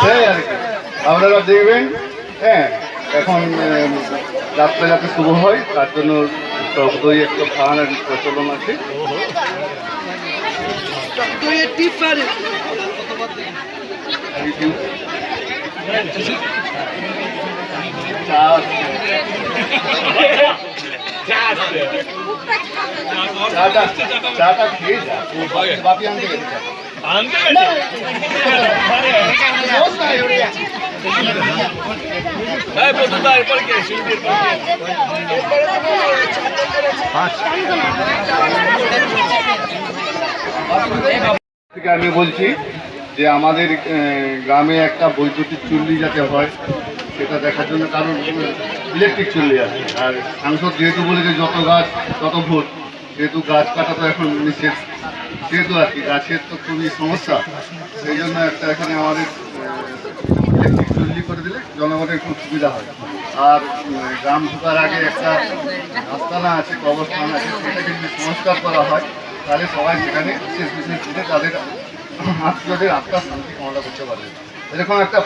সেই আর কি আপনারা দেখবেন হ্যাঁ এখন যাত্রা যাতে শুভ হয় তার জন্য দই একটু খাওয়ানোর প্রচলন আছে. চা আমি বলছি যে আমাদের গ্রামে একটা বৈদ্যুতিক চুল্লি যাতে হয় সেটা দেখার জন্য কারণ ইলেকট্রিক চলে আছে। আর সাংসদ যেহেতু বলেছে যত গাছ, তত ভোট, যেহেতু গাছ কাটা তো এখন নিষেধ, সেহেতু আর কি, গাছের তো খুবই সমস্যা। সেই জন্য একটা এখানে আমাদের ইলেকট্রিক চুল্লি করে দিলে জনগণের খুব সুবিধা হয়। আর গ্রাম ঢোকার আগে একটা আস্তানা আছে, কবরস্থান আছে সেটাকে যদি সংস্কার করা হয়, তাহলে সবাই সেখানে বিশেষ বিশেষ দিনে তাদের আত্মীয়দের আত্মার শান্তি কামনা করতে পারবে। এরকম একটা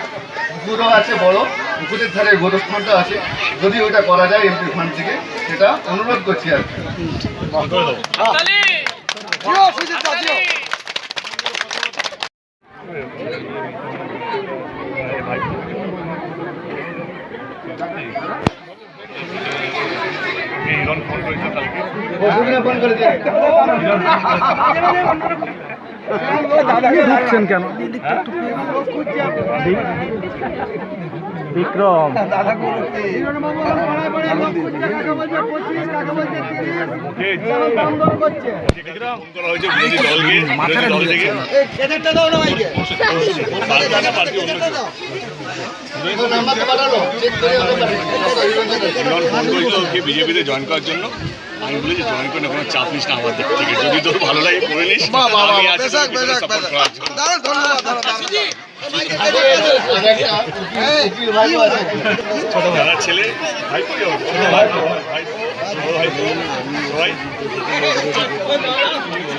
পুকুরও আছে বড় পুকুরের ধারে গোরস্থানটা আছে। যদি ওইটা করা যায় এমপি ফান্ড থেকে সেটা অনুরোধ করছি আর কি। ফোন করেছে ঢুকছেন কেন? বিক্রম। বিজেপিতে জয়েন করার জন্য আমি বলেছি জয়েন করে কোনো চাপ নিস না আমার দিক থেকে। যদি তোর ভালো লাগে করে নিস আমি আছি তোর করার জন্য। আর একটা উকিল- উকিল ভাইও আছে। দাদার ছেলে ভাই কই ছোট ভাই ভাই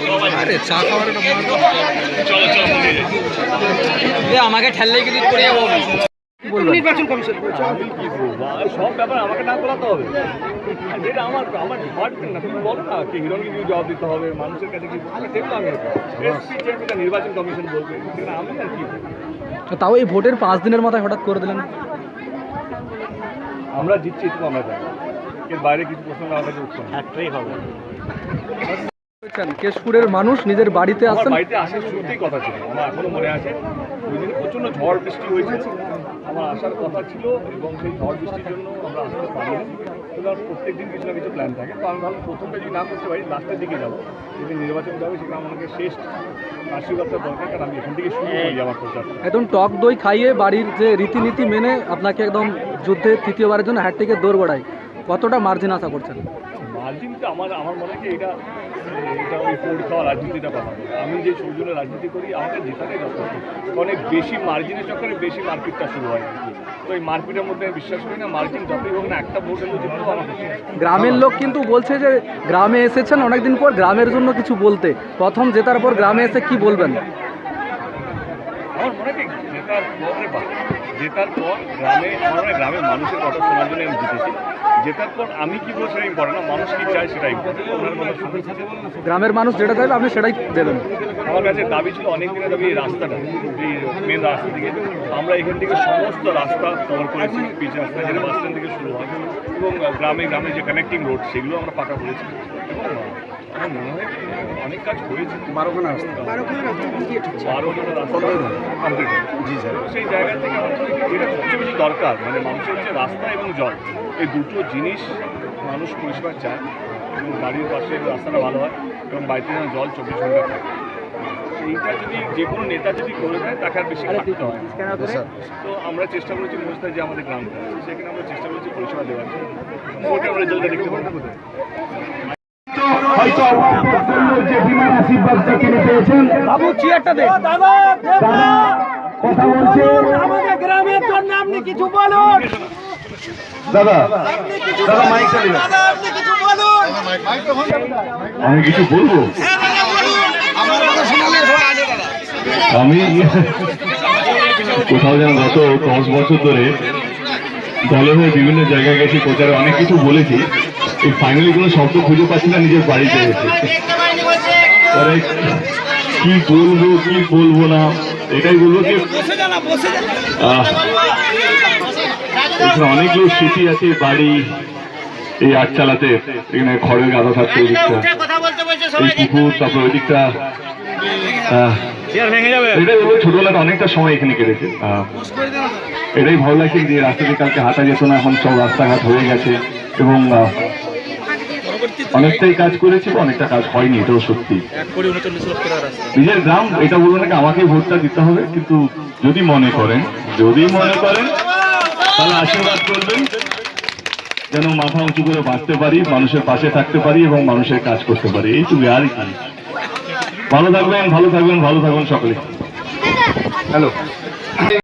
বড় ভাই আরে চা খাওয়ার চলো চলো মন্দিরে। আমাকে ঠেললে কি করে যাব নির্বাচন কমিশন। আমি কি বলব সব ব্যাপার আমাকে না করাতে হবে। যেটা আমার আমার ডিপার্টমেন্ট না তুমি বলো না কি হিরণকে কি জবাব দিতে হবে মানুষের কাছে কি সেগুলো আমি এসপি চেয়ারম্যান নির্বাচন কমিশন বলবে সেটা আমি আর কি তাও এই ভোটের পাঁচ দিনের মাথায় হঠাৎ করে দিলেন? আমরা জিতছি এটুকু আমরা জানি। এর বাইরে কিছু প্রশ্ন উঠছে একটাই হবে। কেশপুরের মানুষ নিজের বাড়িতে আসছেন। বাড়িতে আসার শুরুতেই কথা ছিল আমার এখনও মনে আছে। ওই দিন প্রচণ্ড ঝড় বৃষ্টি হয়েছে। আমার আসার কথা ছিল এবং সেই ঝড় বৃষ্টির জন্য আমরা আসতে পারিনি। আমার প্রত্যেক দিন কিছু না কিছু প্ল্যান থাকে। তো আমি ভাবলাম প্রথমটা যদি না করতে পারি লাস্টের দিকে যাব। যদি নির্বাচন যাবে সেখানে আমাকে শেষ আশীর্বাদটা দরকার কারণ আমি এখান থেকে শুরু করি আমার প্রচার। একদম টক দই খাইয়ে বাড়ির যে রীতিনীতি মেনে আপনাকে একদম যুদ্ধে তৃতীয়বারের জন্য হ্যাটটিকে দৌড় গড়াই। কতটা মার্জিন আশা করছেন? মার্জিনটা আমার আমার মনে হয় কি এটা এটা ওই ফোর্ড খাওয়া রাজনীতিটা পাওয়া যায়। আমি যে সৌজন্য রাজনীতি করি আমাকে জেতাটাই যথেষ্ট অনেক বেশি মার্জিনের চক্করে বেশি মারপিটটা শুরু হয়। আর কি তো এই মারপিটের মধ্যে বিশ্বাস করি না মার্কিন যতই হোক না একটা ভোট জিতবো আমার গ্রামের লোক কিন্তু বলছে যে গ্রামে এসেছেন অনেকদিন পর গ্রামের জন্য কিছু বলতে। প্রথম জেতার পর গ্রামে এসে কি বলবেন? আমার মনে জেতার পরে বা জেতার পর গ্রামে আমার মনে গ্রামের মানুষের কথা শোনার জন্য আমি জিতেছি। জেতার পর আমি কি বলছি সেটা ইম্পর্টেন্ট না মানুষ কি চায় সেটা ইম্পর্টেন্ট ওনার কথা শুনে গ্রামের মানুষ যেটা চাইবে আপনি সেটাই দেবেন। আমার কাছে দাবি ছিল অনেক দিনের দাবি এই রাস্তাটা এই মেন রাস্তা থেকে আমরা এখান থেকে সমস্ত রাস্তা কভার করেছি পিচ রাস্তা যেটা বাস স্ট্যান্ড থেকে শুরু হয়। এবং গ্রামে গ্রামে যে কানেক্টিং রোড সেগুলো আমরা পাকা করেছি। এবং আমার মনে হয় অনেক কাজ হয়েছে। বারোখানা রাস্তা। বারোখানা রাস্তা কমপ্লিট জি স্যার সেই জায়গা থেকে আমার যেটা সবচেয়ে বেশি দরকার। মানে মানুষের হচ্ছে রাস্তা এবং জল। এই দুটো জিনিস মানুষ পরিষেবা চায়। এবং বাড়ির পাশে রাস্তাটা ভালো হয় এবং বাড়িতে যেন জল চব্বিশ ঘণ্টা থাকে। এইটা যদি যে কোনো নেতা যদি করে দেয় তাকে আর বেশি খাটতে হয়। তো আমরা চেষ্টা করেছি মুস্তায় যে আমাদের গ্রামটা সেখানে আমরা চেষ্টা করেছি পরিষেবা দেওয়ার জন্য। রেজাল্টটা দেখতে পাবো। যে বিমান আশীর্বাদটা তিনি পেয়েছেন বাবু চেয়ারটা দে। কথা বলছেন আমাদের গ্রামের জন্য আপনি কিছু বলুন। দাদা দাদা মাইক চালিয়ে দাদা আপনি কিছু বলুন। আমি কিছু বলব? হ্যাঁ দাদা বলুন। আমার কথা শোনালে শোনা আছে দাদা। আমি কোথাও যেন গত দশ বছর ধরে দলে হয়ে বিভিন্ন জায়গায় গেছি প্রচারে অনেক কিছু বলেছি। ফাইনালি কোনো শব্দ খুঁজে পাচ্ছি না নিজের বাড়িতে এসে। কি বলব কি বলব না? এটাই বলব যে আহ, এখানে অনেকগুলো স্মৃতি আছে বাড়ি এই আটচালাতে এখানে খড়ের গাদা থাকতো ওই দিকটা এই পুকুর তারপর ওই দিকটা আহ, এটাই বলব ছোটবেলাতে অনেকটা সময় এখানে কেটেছে। আহ, এটাই ভালো লাগছে যে রাস্তা দিয়ে কালকে হাঁটা যেত না এখন সব রাস্তাঘাট হয়ে গেছে এবং অনেকটাই কাজ করেছে বা অনেকটা কাজ হয়নি এটাও সত্যি। নিজের গ্রাম এটা বলব নাকি আমাকে ভোটটা দিতে হবে কিন্তু যদি মনে করেন যদি মনে করেন তাহলে আশীর্বাদ করবেন যেন মাথা উঁচু করে বাঁচতে পারি মানুষের পাশে থাকতে পারি এবং মানুষের কাজ করতে পারি। এই এইটুকু আর কি। ভালো থাকবেন ভালো থাকবেন ভালো থাকবেন সকলে। হ্যালো।